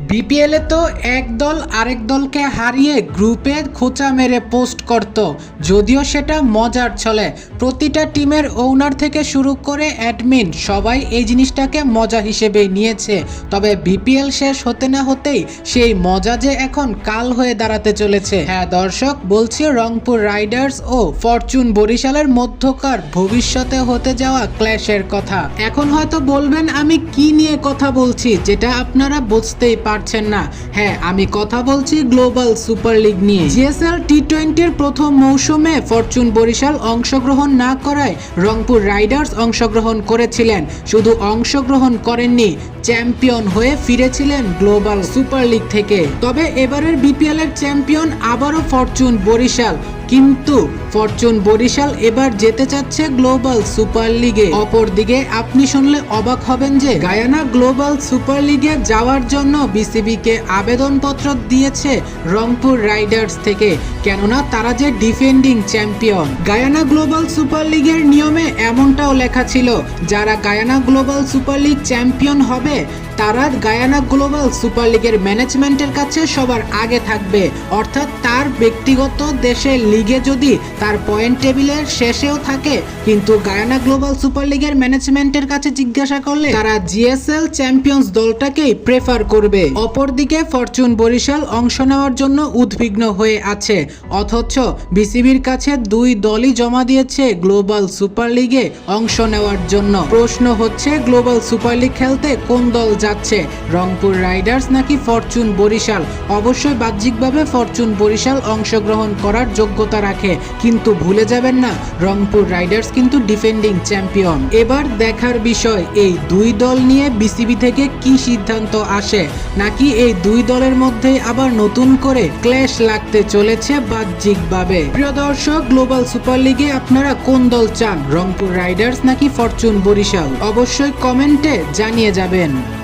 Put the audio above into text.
বিপিএলে তো এক দল আরেক দলকে হারিয়ে গ্রুপে খোঁচা মেরে পোস্ট করত, যদিও সেটা মজার ছলে। প্রতিটা টিমের ওনার থেকে শুরু করে অ্যাডমিন সবাই এই জিনিসটাকে মজা হিসেবেই নিয়েছে। তবে বিপিএল শেষ হতে না হতেই সেই মজা যে এখন কাল হয়ে দাঁড়াতে চলেছে। হ্যাঁ দর্শক, বলছি রংপুর রাইডার্স ও ফরচুন বরিশালের মধ্যকার ভবিষ্যতে হতে যাওয়া ক্ল্যাশের কথা। এখন হয়তো বলবেন, আমি কি নিয়ে কথা বলছি? যেটা আপনারা বুঝতেই পারছেন না। হ্যাঁ আমি কথা বলছি গ্লোবাল সুপার লিগ নিয়ে। জিএসএল টি টোয়েন্টির প্রথম মৌসুমে ফরচুন বরিশাল অংশগ্রহণ না করায় রংপুর রাইডার্স অংশগ্রহণ করেছিলেন। শুধু অংশগ্রহণ করেননি, চ্যাম্পিয়ন হয়ে ফিরেছিলেন গ্লোবাল সুপার লিগ থেকে। তবে এবারের বিপিএলের চ্যাম্পিয়ন আবারও ফরচুন বরিশাল। কিন্তু ফরচুন বরিশাল এবার যেতে চাচ্ছে গ্লোবাল সুপার লিগে। অপরদিকে আপনি শুনলে অবাক হবেন যে গায়ানা গ্লোবাল সুপার লিগে যাওয়ার জন্য বিসিবি কে আবেদনপত্র দিয়েছে রংপুর রাইডার্স থেকে, কেননা তারা যে defending champion. Guyana Global Super লিগের নিয়মে এমনটাও লেখা ছিল, যারা Guyana Global Super League champion হবে, তারা গায়ানা গ্লোবাল সুপার লিগের ম্যানেজমেন্টের কাছে সবার আগে থাকবে, অর্থাৎ তার ব্যক্তিগত দেশের লিগে যদি তার পয়েন্ট টেবিলের শেষেও থাকে, কিন্তু গায়ানা গ্লোবাল সুপার লিগের ম্যানেজমেন্টের কাছে জিজ্ঞাসা করলে তারা জিএসএল চ্যাম্পিয়ন্স দলটাকেই প্রেফার করবে। অপরদিকে ফরচুন বরিশাল অংশ নেওয়ার জন্য উদ্বিগ্ন হয়ে আছে। অথচ বিসিবির কাছে দুই দলই জমা দিয়েছে গ্লোবাল সুপার লিগে অংশ নেওয়ার জন্য। প্রশ্ন হচ্ছে গ্লোবাল সুপার লিগ খেলতে কোন দল যাচ্ছে? রংপুর রাইডার্স নাকি ফরচুন বরিশাল? অবশ্যই বাহ্যিকভাবে ফরচুন বরিশাল অংশগ্রহণ করার যোগ্যতা রাখে। কিন্তু ভুলে যাবেন না, রংপুর রাইডার্স কিন্তু ডিফেন্ডিং চ্যাম্পিয়ন। এবার দেখার বিষয়, এই দুই দল নিয়ে বিসিবি থেকে কি সিদ্ধান্ত আসে? নাকি এই দুই দলের মধ্যে আবার নতুন করে ক্ল্যাশ লাগতে চলেছে বাহ্যিকভাবে? প্রিয় দর্শক, গ্লোবাল সুপার লিগে আপনারা কোন দল চান? রংপুর রাইডার্স নাকি ফরচুন বরিশাল? অবশ্যই কমেন্টে জানিয়ে যাবেন।